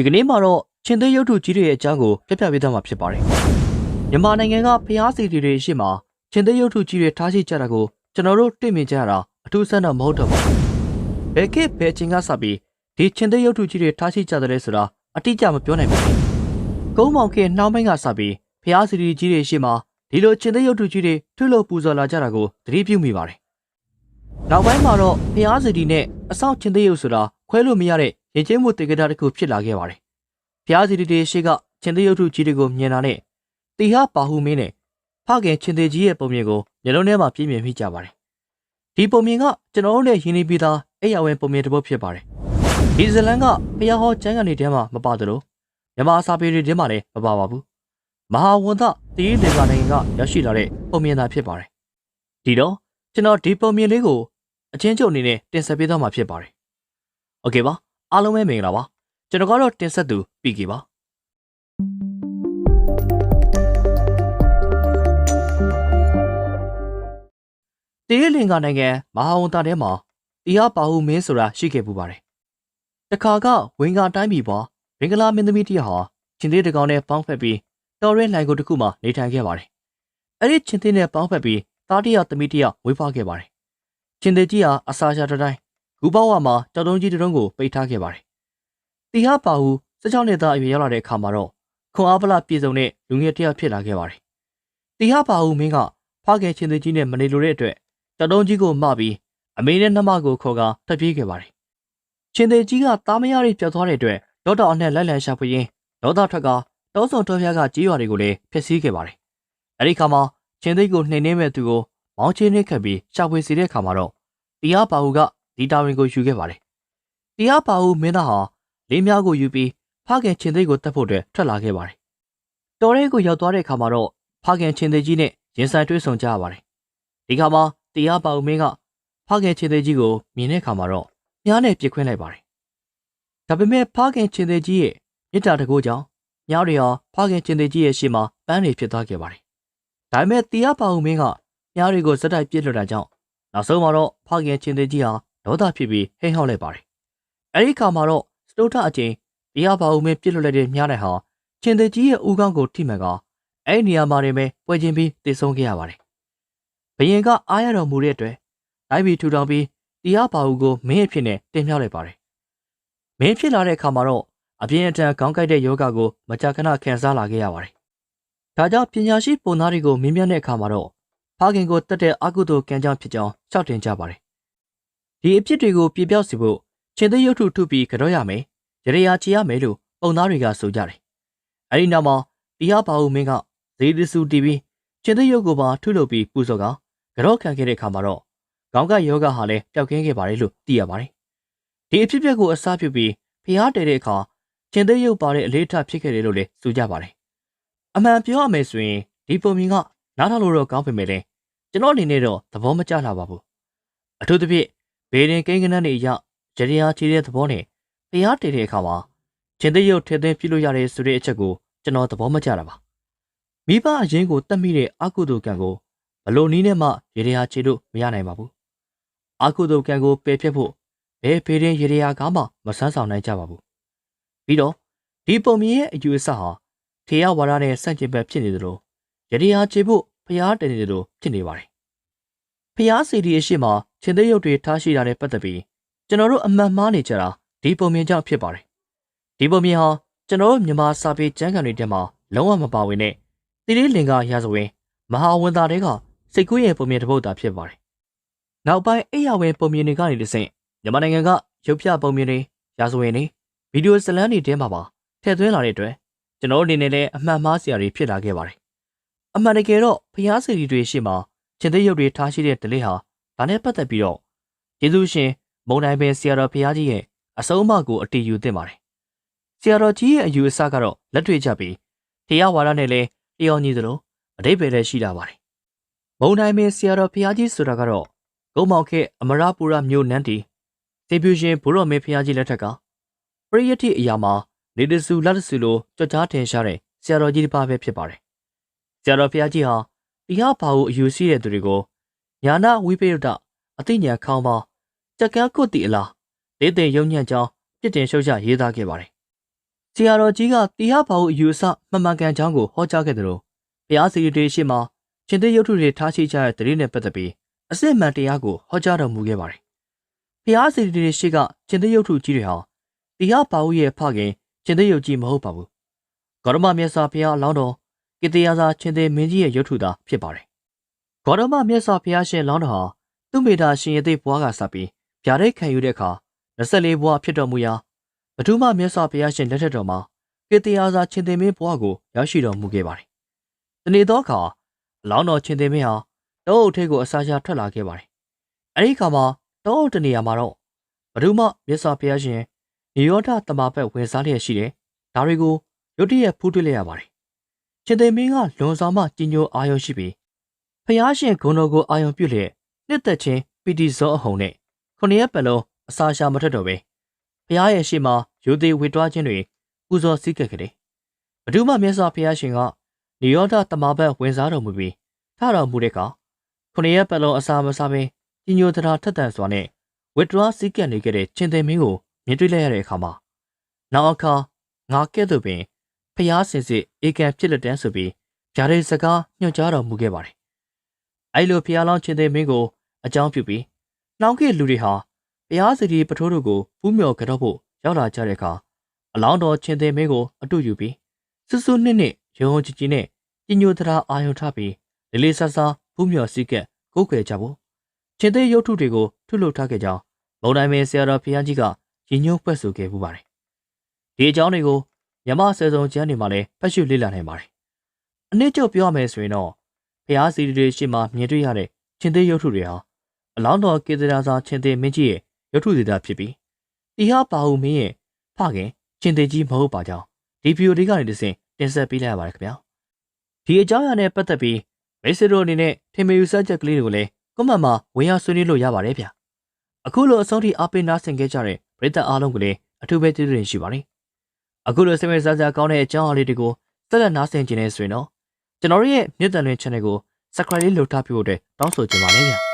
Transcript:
ဒီကနေ့မှာတော့ချင်းသေးရုပ်ထုကြီးတွေရဲ့အကြောင်းကိုပြပြပေးသွားမှာဖြစ်ပါတယ်မြန်မာနိုင်ငံကဖျားစီတီတွေရှိမှချင်းသေးရုပ်ထုကြီးတွေထားရှိကြတာကိုကျွန်တော်တို့တွေ့မြင်ကြရတာအထူးဆန်းတော့မဟုတ်တော့ပါဘူးဘယ်ခေတ်ဘယ်ချိန်ကစပြီးဒီချင်းသေးရုပ်ထုကြီးတွေထားရှိကြတယ်လဲဆိုတာအတိအကျမပြောနိုင်ပါဘူးကုန်းမောင်ခေတ်နှောင်းပိုင်းကစပြီးဖျားစီတီကြီးတွေရှိမှဒီလိုချင်းသေးရုပ်ထုကြီးတွေထွလို့ပူဇော်လာကြတာကိုသတိပြုမိပါတယ်နောက်ပိုင်းမှာတော့ဖျားစီတီနဲ့အဆောင်ချင်းသေးရုပ်ဆိုတာခွဲလို့မရတဲ့ ရည်ကျင်းမှုတေကတာတစ်ခုဖြစ်လာခဲ့ပါတယ်။ဘုရားစီတီတွေရှိကချင်းသေးရုပ်ထုကြီးတွေကိုမြင်လာတဲ့တေဟာပါဟုမင်းနဲ့ဖခင်ချင်းသေးကြီးရဲ့ပုံမြင်ကိုမျိုးလုံးထဲမှာပြည့်မြင်မိကြပါတယ်။ဒီပုံမြင်ကကျွန်တော်တို့နဲ့ရင်းနှီးပြီးသားအိယာဝင်ပုံမြင်တစ်ပုဒ်ဖြစ်ပါတယ်။ဒီဇလန်ကဘုရားဟောကျမ်းဂန်တွေထဲမှာမပါသလိုမြမစာပေတွေထဲမှာလည်းမပါပါဘူး။မဟာဝန္တတေးတေကနိုင်ငံကရရှိလာတဲ့ပုံမြင်သာဖြစ်ပါတယ်။ဒီတော့ကျွန်တော်ဒီပုံမြင်လေးကိုအချင်းချုပ်အနေနဲ့တင်ဆက်ပေးသွားမှာဖြစ်ပါတယ်။ Okay ပါ။ အားလုံးပဲမင်္ဂလာပါကျွန်တော်ကတော့တင်ဆက်သူပြီကေပါတေးလင်္ကာနိုင်ငံမဟာဝန်တာထဲမှာတရားပါဟုမင်းဆိုတာရှိခဲ့ပူပါတယ်တခါကဝင်ကာတိုင်းပြည်ပေါ်ဘင်္ဂလားမင်းသမီးတယောက်ဟာချင်းသေးတကောင်နဲ့ပေါင်းဖက်ပြီးတော်ရဲလှိုင်ကိုတစ်ခုမှနေထိုင်ခဲ့ပါတယ်အဲ့ဒီချင်းသေးနဲ့ပေါင်းဖက်ပြီးသားတယောက်သမီးတယောက်ဝေးဖွားခဲ့ပါတယ်ချင်းသေးကြီးဟာအစာရှာတဲ့တိုင်း ဂူပေါဝါမှာကြောက်တုံးကြီးတစ်တုံးကိုပိတ်ထားခဲ့ပါတယ်တီဟာပါဟု16နှစ်သားအရွယ်ရောက်လာတဲ့အခါမှာတော့ခွန်အားပလပြည်စုံတဲ့လူငယ်တစ်ယောက်ဖြစ်လာခဲ့ပါတယ်။တီဟာပါဟုမင်းကဖခင်ချင်းသေးကြီးနဲ့မနေလိုတဲ့အတွက်တတုံးကြီးကိုမပြီးအမေနဲ့နှမကိုခေါ်ကာထွက်ပြေးခဲ့ပါတယ်။ချင်းသေးကြီးကသားမယားတွေပြတ်သွားတဲ့အတွက်ဒေါတော်အနဲ့လက်လန်ရှာဖွေရင်းဒေါသထွက်ကတောစုံတော်ဖျားကကြီးရွာတွေကိုလည်းဖျက်ဆီးခဲ့ပါတယ်။အဲဒီခါမှာချင်းသေးကိုနှိမ်နှင်းမဲ့သူကိုမောင်းချင်းနှိပ်ခတ်ပြီးရှာဖွေစီတဲ့ခါမှာတော့တီဟာပါဟုက ဒီတာဝန်ကိုယူခဲ့ပါတယ်။တီဟာပါဟုမင်းသားဟာလေးများကိုယူပြီးဖခင်ချင်းသိန်းကိုတတ်ဖို့အတွက်ထွက်လာခဲ့ပါတယ်။တော်ရဲကိုရောက်သွားတဲ့အခါမှာတော့ဖခင်ချင်းသိန်းကြီးနဲ့ရင်ဆိုင်တွေ့ဆုံကြရပါတယ်။ဒီခါမှာတရားပါဦးမင်းကဖခင်ချင်းသိန်းကြီးကိုမြင်တဲ့အခါမှာတော့မြားနဲ့ပြစ်ခွင်းလိုက်ပါတယ်။ဒါပေမဲ့ဖခင်ချင်းသိန်းကြီးရဲ့မြစ်တာတကိုးကြောင့်မြားတွေဟာဖခင်ချင်းသိန်းကြီးရဲ့ရှေ့မှာပန်းတွေဖြစ်သွားခဲ့ပါတယ်။ဒါပေမဲ့တရားပါဦးမင်းကမြားတွေကိုစက်တိုက်ပြစ်လွတ်တာကြောင့်နောက်ဆုံးမှာတော့ဖခင်ချင်းသိန်းကြီးဟာ ဒေါသဖြစ်ပြီးဟိမ့်ဟောက်လိုက်ပါတယ်။အဲဒီခါမှာတော့စတုထအချင်းတရားပါဦးမင်းပြစ်လွတ်လိုက်တဲ့မြားနိုင်ဟာချင်းသေးကြီးရဲ့ဦးခေါင်းကိုထိမှန်ကအဲ့ဒီနေရာမှာနေပဲပွဲချင်းပြီးတည်ဆုံးခဲ့ရပါတယ်။ဘရင်ကအားရတော်မူတဲ့အတွက်လိုက်ပြီးထူထောင်ပြီးတရားပါဦးကိုမင်းအဖြစ်နဲ့တင်မြှောက်လိုက်ပါတယ်။မင်းဖြစ်လာတဲ့အခါမှာတော့အပြင်းအထန်ခေါင်းကိုက်တဲ့ယောဂကိုမကြာခဏခံစားလာခဲ့ရပါတယ်။ဒါကြောင့်ပညာရှိပုံသားတွေကိုမင်းမြတ်တဲ့အခါမှာတော့ဖခင်ကိုတတ်တဲ့အကုသိုလ်ကံကြောင့်ဖြစ်ကြောင်းရှောက်တင်ကြပါတယ်။ ဒီအဖြစ်တွေကိုပြပြောက်စီဖို့ချင်းသေးရုပ်ထုထုပြီးကြောရမယ်ရရရာချီရမယ်လို့ပုံသားတွေကဆိုကြတယ်။အဲဒီနောက်မှာတရားပါဦးမင်းကဇေဒစုတီဗီချင်းသေးရုပ်ကိုပါထုလုပ်ပြီးပူဇော်ကကြောခံခဲ့တဲ့အခါမှာတော့ခေါင်းကယောဂဟာလည်းပျောက်ကင်းခဲ့ပါတယ်လို့သိရပါတယ်။ဒီအဖြစ်အပျက်ကိုအစားပြုပြီးဖျားတဲတဲ့အခါချင်းသေးရုပ်ပါတဲ့အလေးထားဖြစ်ခဲ့တယ်လို့လည်းဆိုကြပါတယ်။အမှန်ပြောရမယ်ဆိုရင်ဒီပုံမြင်ကနားထောင်လို့တော့ကောင်းပေမဲ့လည်းကျွန်တော်အနေနဲ့တော့သဘောမကျလာပါဘူး။အထူးသဖြင့် ဘေးရင်ကိန်းကနန်းတွေအရရရရာချီတဲ့သဘောနဲ့ဖျားတည်တဲ့အခါမှာချင်းသေးရုပ်ထဲသွင်းပြလို့ရတယ်ဆိုတဲ့အချက်ကိုကျွန်တော်သဘောမကျတာပါမိဘအရင်ကိုတတ်မိတဲ့အကုသိုလ်ကံကိုဘလို့နည်းနဲ့မှရေရာချေလို့မရနိုင်ပါဘူးအကုသိုလ်ကံကိုပယ်ဖြတ်ဖို့ဘယ်ဖေးရင်ရေရာကမှမဆန်းဆောင်နိုင်ကြပါဘူးပြီးတော့ဒီပုံမြင်ရဲ့အယူအဆဟာထေရဝါဒနဲ့ဆန့်ကျင်ဘက်ဖြစ်နေသလိုရေရာချေဖို့ဖျားတည်နေတယ်လို့ဖြစ်နေပါတယ် ဖျားစီဒီအရှိမချင်းသေးရုပ်တွေထားရှိတာနဲ့ပတ်သက်ပြီးကျွန်တော်တို့အမှန်မှားနေကြတာဒီပုံမြင်ကြောင့်ဖြစ်ပါတယ်။ဒီပုံမြင်ဟာကျွန်တော်တို့မြန်မာစာပေကျမ်းဂန်တွေထဲမှာလုံးဝမပါဝင်တဲ့တိရိလင်္ကာရာဇဝင်မဟာဝန်သားတွေကစိတ်ကူးရဲ့ပုံမြင်တစ်ပုဒ်သာဖြစ်ပါတယ်။နောက်ပိုင်းအိယာဝင်ပုံမြင်တွေကနေတဆင့်မြန်မာနိုင်ငံကရုပ်ပြပုံမြင်တွေရာဇဝင်တွေဗီဒီယိုဇာတ်လမ်းတွေထဲမှာပါထည့်သွင်းလာတဲ့အတွက်ကျွန်တော်တို့အနေနဲ့လည်းအမှန်မှားစရာတွေဖြစ်လာခဲ့ပါတယ်။အမှန်တကယ်တော့ဖျားစီရီတွေရှိမှ ချင်းသေးရုပ်တွေထားရှိတဲ့ဒလေးဟာဒါနဲ့ပတ်သက်ပြီးတော့ယေရှုရှင်မုံနိုင်ပင်ဆရာတော်ဖျားကြီးရဲ့အဆုံးအမကိုအတီးယူသင့်ပါတယ်။ဆရာတော်ကြီးရဲ့အယူအဆကတော့လက်တွေ့ကြပြီးတရားဝါဒနဲ့လည်းတယောက်ညီသလိုအတိတ်ပဲလည်းရှိတာပါတယ်။မုံတိုင်းပင်ဆရာတော်ဖျားကြီးဆိုတာကတော့ဂုံမောင်ခေအမရပူရမြို့နန်းတီဒေပြူရှင်ဘုရောမေဖျားကြီးလက်ထက်ကပရိယတိအရာမှာနေတစုလက်တစုလိုကြွကြားထင်ရှားတဲ့ဆရာတော်ကြီးတစ်ပါးပဲဖြစ်ပါတယ်။ဆရာတော်ဖျားကြီးဟာ တရားဘာကိုအယူရှိတဲ့သူတွေကိုညာနာဝိပယုတအသိဉာဏ်ခေါင်းပါကြက်ကန်းကုတ်တီအလားလေးသိယုံညံ့ကြောင်းပြစ်တင်ရှုတ်ချရေးသားခဲ့ပါတယ်ဆရာတော်ကြီးကတရားပါဟုအယူအဆမှန်မှန်ကန်ကြောင်းကိုဟောကြားခဲ့တယ်လို့ဘုရားစီရီတွေရှိမှရှင်သေးရုပ်ထုတွေထားရှိကြတဲ့တရေနဲ့ပတ်သက်ပြီးအစစ်မှန်တရားကိုဟောကြားတော်မူခဲ့ပါတယ်။ဘုရားစီရီတွေရှိကရှင်သေးရုပ်ထုကြီးတွေဟာတရားပါဟုရဲ့ဖခင်ရှင်သေးရုပ်ကြီးမဟုတ်ပါဘူး။ဂေါရမမြတ်စွာဘုရားအလောင်းတော် ကိတ္တရာသာရှင်သေးမင်းကြီးရဲ့ရုပ်ထုသာဖြစ်ပါတယ်။ဂေါရမမြတ်စွာဘုရားရှင်လောင်းတော်ဟာသူ့မိသားရှင်ရသေးဘွားကစပြီးဗျာဒိတ်ခံယူတဲ့အခါ24ဘွားဖြစ်တော်မူရာပထမမြတ်စွာဘုရားရှင်လက်ထက်တော်မှာကေတရာသာချင်းတင်မင်းဘွားကိုရောက်ရှိတော်မူခဲ့ပါတယ်။တနေ့သောအခါအလောင်းတော်ချင်းတင်မင်းဟာတောအုပ်ထဲကိုအစာချထွက်လာခဲ့ပါတယ်။အဲဒီအခါမှာတောအုပ်တနေရာမှာတော့ပထမမြတ်စွာဘုရားရှင်နိရောဓတမပတ်ဝင်စားလျက်ရှိတယ်။ဒါတွေကိုရုတ်တရက်ဖူးတွေ့လိုက်ရပါတယ်။ ချင်းတင်မင်းကလွန်စွာမှကြီးညိုအာရုံရှိပြီးဘုရားရှင်ဂုဏ်တော်ကိုအာရုံပြုလျက်နှစ်သက်ခြင်းပီတိဇောအဟုန်နဲ့ခုနှစ်ရက်ပတ်လုံးအစာရှာမထွက်တော့ပဲဘုရားရဲ့ရှေ့မှာရိုသေဝေတွားခြင်းတွေပူဇော်စည်းကပ်ကြတယ်။ဘဒုမမြတ်စွာဘုရားရှင်ကနိရောဓတမဘတ်ဝင်စားတော်မူပြီးထတော်မူတဲ့အခါခုနှစ်ရက်ပတ်လုံးအစာမစားဘဲကြီးညိုတရားထက်သန်စွာနဲ့ဝေတွားစည်းကပ်နေခဲ့တဲ့ချင်းသိမင်းကိုမြင်တွေ့လိုက်ရတဲ့အခါမှာနောက်အခါငါကဲ့သို့ပင် ဖျားစင်စစ်ဧကန်ဖြစ်လက်တန်းဆိုပြီးဂျာရဲစကားညွှန်ကြားတော်မူခဲ့ပါတယ်။အဲလိုဖျားလောင်းချင်းသိမင်းကိုအကြောင်းပြုပြီးနှောင်ခဲ့လူတွေဟာဘုရားစီရီပထိုးတို့ကိုဖူးမြော်ကြတော့ဖို့ရောက်လာကြတဲ့အခါအလောင်းတော်ချင်းသေးမင်းကိုအတူယူပြီးစွစွနှစ်နှစ်ရုံုံကြည်ကြည်နဲ့ညညိုတရာအာယုံထပြီးလေးလေးဆဆဖူးမြော်စီကက်ကိုးကွယ်ကြဖို့ချင်းသေးရုပ်ထုတွေကိုထုလုပ်ထားခဲ့ကြောင်းမုံတိုင်းမင်းဆရာတော်ဘုရားကြီးကရည်ညွှန်းဖွဲ့ဆိုခဲ့ပူပါတယ်ဒီအကြောင်းတွေကို မြမဆယ်စုံကျမ်းတွေမှာလည်းဖတ်ရှုလေ့လာနိုင်ပါတယ်အနည်းချုပ်ပြောရမယ်ဆိုရင်တော့ဘုရားစီရီတွေရှေ့မှာမြင်တွေ့ရတဲ့ချင်းသေးရုပ်ထုတွေဟာအလောင်းတော်ကေတရာစာချင်းသေးမင်းကြီးရဲ့ရုပ်ထုဒေတာဖြစ်ပြီးတီဟာပါဟုမင်းရဲ့ဖခင်ချင်းသေးကြီးမဟုတ်ပါကြောင်းဒီဗီဒီယိုလေးကနေတဆင့်တင်ဆက်ပေးလိုက်ရပါတယ်ခင်ဗျာဒီအကြောင်းအရာနဲ့ပတ်သက်ပြီးမိတ်ဆွေတို့အနေနဲ့ထင်မြင်ယူဆချက်ကလေးတွေကိုလည်းကွန်မန့်မှာဝင်ရောက်ဆွေးနွေးလို့ရပါတယ်ဗျာအခုလိုအဆုံးထိအားပေးနားဆင်ခဲ့ကြတဲ့ပရိသတ်အားလုံးကလည်းအထူးပဲကျေးဇူးတင်ရှိပါတယ် အခုလိုစိတ်ဝင်စားစရာကောင်းတဲ့အကြောင်းအရာလေးတွေကိုဆက်လက်နားဆင်ကြနေဆိုရင်တော့ကျွန်တော်ရဲ့မြစ်တန်လွင် channel ကို subscribe လေးလုပ်ထားပြဖို့အတွက်တောင်းဆိုချင်ပါတယ်ဗျာ